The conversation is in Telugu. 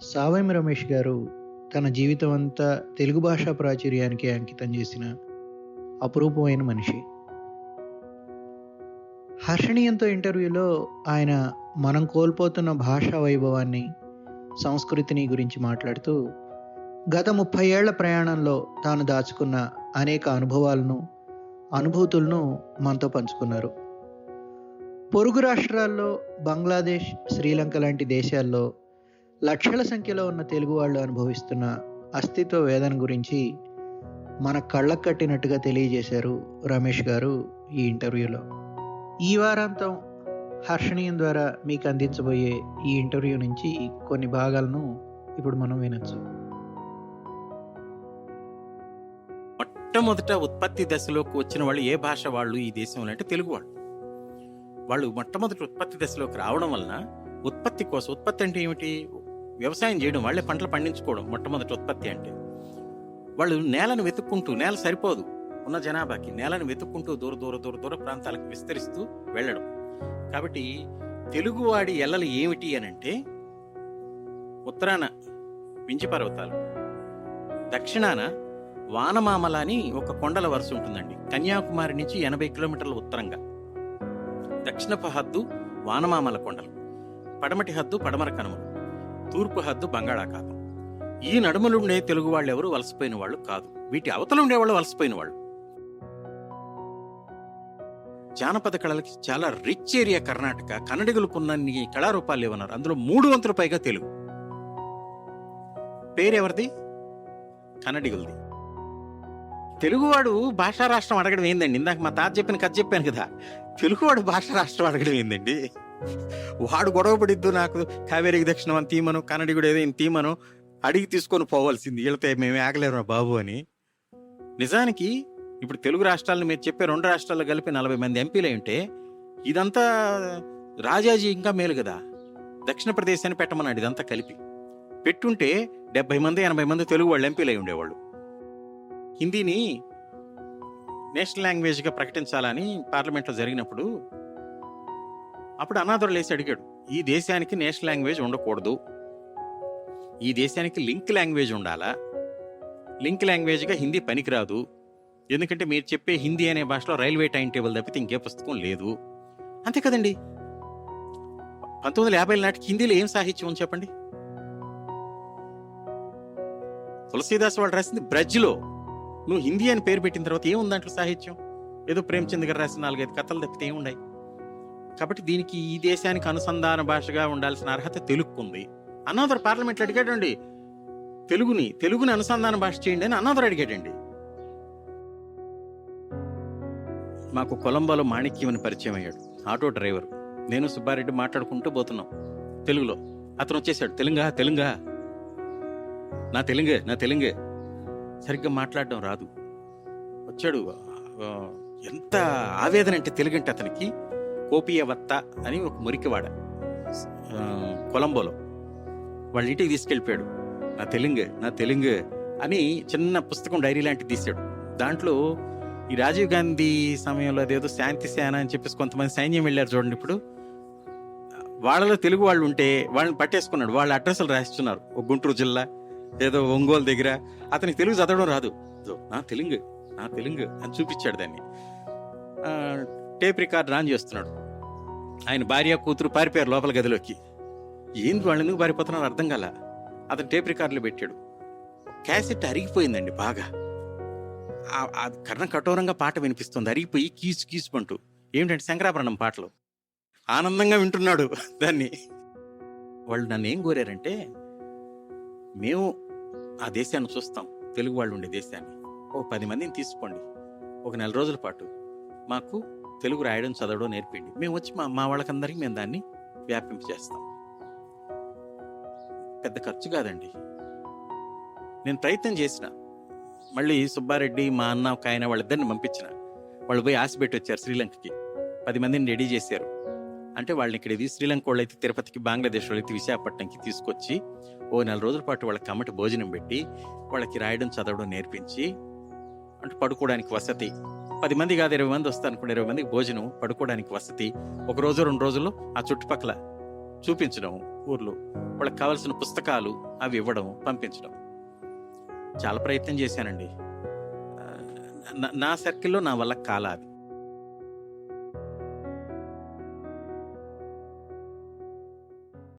సావయం రమేష్ గారు తన జీవితం అంతా తెలుగు భాషా ప్రాచుర్యానికి అంకితం చేసిన అపురూపమైన మనిషి. హర్షణీయంతో ఇంటర్వ్యూలో ఆయన మనం కోల్పోతున్న భాషా వైభవాన్ని సంస్కృతిని గురించి మాట్లాడుతూ గత ముప్పై ఏళ్ళ ప్రయాణంలో తాను దాచుకున్న అనేక అనుభవాలను అనుభూతులను మనతో పంచుకున్నారు. పొరుగు రాష్ట్రాల్లో బంగ్లాదేశ్ శ్రీలంక లాంటి దేశాల్లో లక్షల సంఖ్యలో ఉన్న తెలుగు వాళ్ళు అనుభవిస్తున్న అస్తిత్వ వేదన గురించి మన కళ్ళకు కట్టినట్టుగా తెలియజేశారు రమేష్ గారు ఈ ఇంటర్వ్యూలో. ఈ వారాంతం హర్షణీయం ద్వారా మీకు అందించబోయే ఈ ఇంటర్వ్యూ నుంచి కొన్ని భాగాలను ఇప్పుడు మనం వినొచ్చు. మొట్టమొదట ఉత్పత్తి దశలోకి వచ్చిన వాళ్ళు ఏ భాష వాళ్ళు ఈ దేశంలో అంటే తెలుగు వాళ్ళు. వాళ్ళు మొట్టమొదటి ఉత్పత్తి దశలోకి రావడం వలన ఉత్పత్తి కోసం ఉత్పత్తి అంటే ఏమిటి? వ్యవసాయం చేయడం వాళ్ళే పంటలు పండించుకోవడం మొట్టమొదటి ఉత్పత్తి అంటే. వాళ్ళు నేలను వెతుక్కుంటూ నేల సరిపోదు ఉన్న జనాభాకి. నేలను వెతుక్కుంటూ దూర దూర దూర దూర ప్రాంతాలకు విస్తరిస్తూ వెళ్ళడం. కాబట్టి తెలుగువాడి ఎల్లలు ఏమిటి అని అంటే ఉత్తరాన వించి పర్వతాలు దక్షిణాన వానమామల అని ఒక కొండల వరుస ఉంటుందండి. కన్యాకుమారి నుంచి ఎనభై కిలోమీటర్ల ఉత్తరంగా. దక్షిణపు హద్దు వానమామల కొండలు. పడమటి హద్దు పడమర కనుమలు. తూర్పు హద్దు బంగాళాఖాతం. ఈ నడుమలుండే తెలుగు వాళ్ళు ఎవరు వలసపోయిన వాళ్ళు కాదు. వీటి అవతల ఉండేవాళ్ళు వలసపోయిన వాళ్ళు జానపద కళలకి చాలా రిచ్ ఏరియా కర్ణాటక. కన్నడిగులకున్నన్ని కళారూపాలు ఏమన్నారు అందులో మూడు వంతుల పైగా తెలుగు. పేరెవరిది? కన్నడిగులది. తెలుగువాడు భాషా రాష్ట్రం అడగడం ఏందండి? ఇందాక మా తాత చెప్పిన కథ చెప్పాను కదా. తెలుగువాడు భాషా రాష్ట్రం అడగడం ఏందండి? వాడు గొడవ పడిద్దు నాకు. కావేరికి దక్షిణం అని తీమను కన్నడిగుడు ఏదో తీమను అడిగి తీసుకొని పోవాల్సింది. వీళ్ళతో మేము ఆగలేరు బాబు అని. నిజానికి ఇప్పుడు తెలుగు రాష్ట్రాలను మీరు చెప్పే రెండు రాష్ట్రాల్లో కలిపి నలభై మంది ఎంపీలు ఉంటే ఇదంతా రాజాజీ ఇంకా మేలు కదా. దక్షిణ ప్రదేశాన్ని పెట్టమన్నాడు ఇదంతా కలిపి. పెట్టుంటే డెబ్బై మంది ఎనభై మంది తెలుగు వాళ్ళు ఎంపీలు అయి ఉండేవాళ్ళు. హిందీని నేషనల్ లాంగ్వేజ్గా ప్రకటించాలని పార్లమెంట్లో జరిగినప్పుడు అప్పుడు అనాథుడు లేచి అడిగాడు ఈ దేశానికి నేషనల్ లాంగ్వేజ్ ఉండకూడదు. ఈ దేశానికి లింక్ లాంగ్వేజ్ ఉండాలా? లింక్ లాంగ్వేజ్గా హిందీ పనికిరాదు. ఎందుకంటే మీరు చెప్పే హిందీ అనే భాషలో రైల్వే టైం టేబుల్ తప్పితే ఇంకే పుస్తకం లేదు. అంతే కదండి. పంతొమ్మిది వందల యాభై నాటికి హిందీలో ఏం సాహిత్యం ఉంది చెప్పండి? తులసీదాస్ వాళ్ళు రాసింది బ్రజ్లో. నువ్వు హిందీ అని పేరు పెట్టిన తర్వాత ఏముంది దాంట్లో సాహిత్యం? ఏదో ప్రేమచంద్ గారు రాసిన నాలుగైదు కథలు తప్పితే ఏముండయి? కాబట్టి దీనికి ఈ దేశానికి అనుసంధాన భాషగా ఉండాల్సిన అర్హత తెలుగుకుంది అన్నదర్ పార్లమెంట్లో అడిగాడండి. తెలుగుని తెలుగుని అనుసంధాన భాష చేయండి అని అన్నదర్ అడిగాడండి. మాకు కొలంబోలో మాణిక్యమని పరిచయం అయ్యాడు. Auto driver. నేను సుబ్బారెడ్డి మాట్లాడుకుంటూ పోతున్నాం. తెలుగులో. అతను వచ్చేసాడు. తెలుగా తెలుగా. నా తెలుగే నా తెలుగే. సరిగ్గా మాట్లాడడం రాదు. వచ్చాడు. ఎంత ఆవేదన అంటే తెలుగంటే అతనికి కోపియవత్త అని ఒక మురికివాడ కొలంబోలో. వాళ్ళ ఇంటికి తీసుకెళ్ళిపోయాడు. నా తెలుగు నా తెలుగు అని చిన్న పుస్తకం డైరీ లాంటిది తీశాడు. దాంట్లో ఈ రాజీవ్ గాంధీ సమయంలో అదేదో శాంతి సేన అని చెప్పేసి కొంతమంది సైన్యం వెళ్ళారు చూడండి ఇప్పుడు. వాళ్ళలో తెలుగు వాళ్ళు ఉంటే వాళ్ళని పట్టేసుకున్నాడు. వాళ్ళ అడ్రస్లు రాస్తున్నారు ఒక గుంటూరు జిల్లా ఏదో ఒంగోలు దగ్గర. అతనికి తెలుగు చదవడం రాదు. నా తెలుగు నా తెలుగు అని చూపించాడు దాన్ని. టేప్ రికార్డ్ రాన్ చేస్తున్నాడు. ఆయన భార్య కూతురు పారిపోయారు లోపల గదిలోకి. ఏంది వాళ్ళు ఎందుకు పారిపోతున్నారు అర్థం కాల? అతను టేప్ రికార్డులు పెట్టాడు. క్యాసెట్ అరిగిపోయిందండి బాగా. ఆ- కర్ణ కఠోరంగా పాట వినిపిస్తుంది. అరిగిపోయి కీచు కీచుకుంటూ ఏమిటంటే శంకరాభరణం పాటలు? ఆనందంగా వింటున్నాడు దాన్ని. వాళ్ళు నన్ను ఏం కోరారంటే మేము ఆ దేశాన్ని చూస్తాం. తెలుగు వాళ్ళు ఉండే దేశాన్ని. ఓ పది మందిని తీసుకోండి. ఒక నెల రోజుల పాటు. మాకు తెలుగు రాయడం చదవడం నేర్పిండి. మేము వచ్చి మా మా వాళ్ళకందరికీ మేము దాన్ని వ్యాపింపజేస్తాం పెద్ద ఖర్చు కాదండి. నేను ప్రయత్నం చేసిన. మళ్ళీ సుబ్బారెడ్డి మా అన్న ఒక ఆయన వాళ్ళిద్దరిని పంపించిన. వాళ్ళు పోయి ఆశ పెట్టి వచ్చారు శ్రీలంకకి. పది మందిని రెడీ చేశారు. అంటే వాళ్ళని ఇక్కడ ఇది శ్రీలంక వాళ్ళు అయితే తిరుపతికి బంగ్లాదేశ్ వాళ్ళు అయితే విశాఖపట్నంకి తీసుకొచ్చి ఓ నెల రోజుల పాటు వాళ్ళకి కమ్మటి భోజనం పెట్టి వాళ్ళకి రాయడం చదవడం నేర్పించి అంటే పడుకోవడానికి వసతి పది మంది కాదు ఇరవై మంది వస్తారు అనుకోండి. ఇరవై మందికి భోజనం పడుకోవడానికి వసతి. ఒక రోజు రెండు రోజుల్లో ఆ చుట్టుపక్కల చూపించడం ఊర్లో వాళ్ళకి కావాల్సిన పుస్తకాలు అవి ఇవ్వడం పంపించడం. చాలా ప్రయత్నం చేశానండి. నా- సర్కిల్లో నా వల్ల కాలా అది.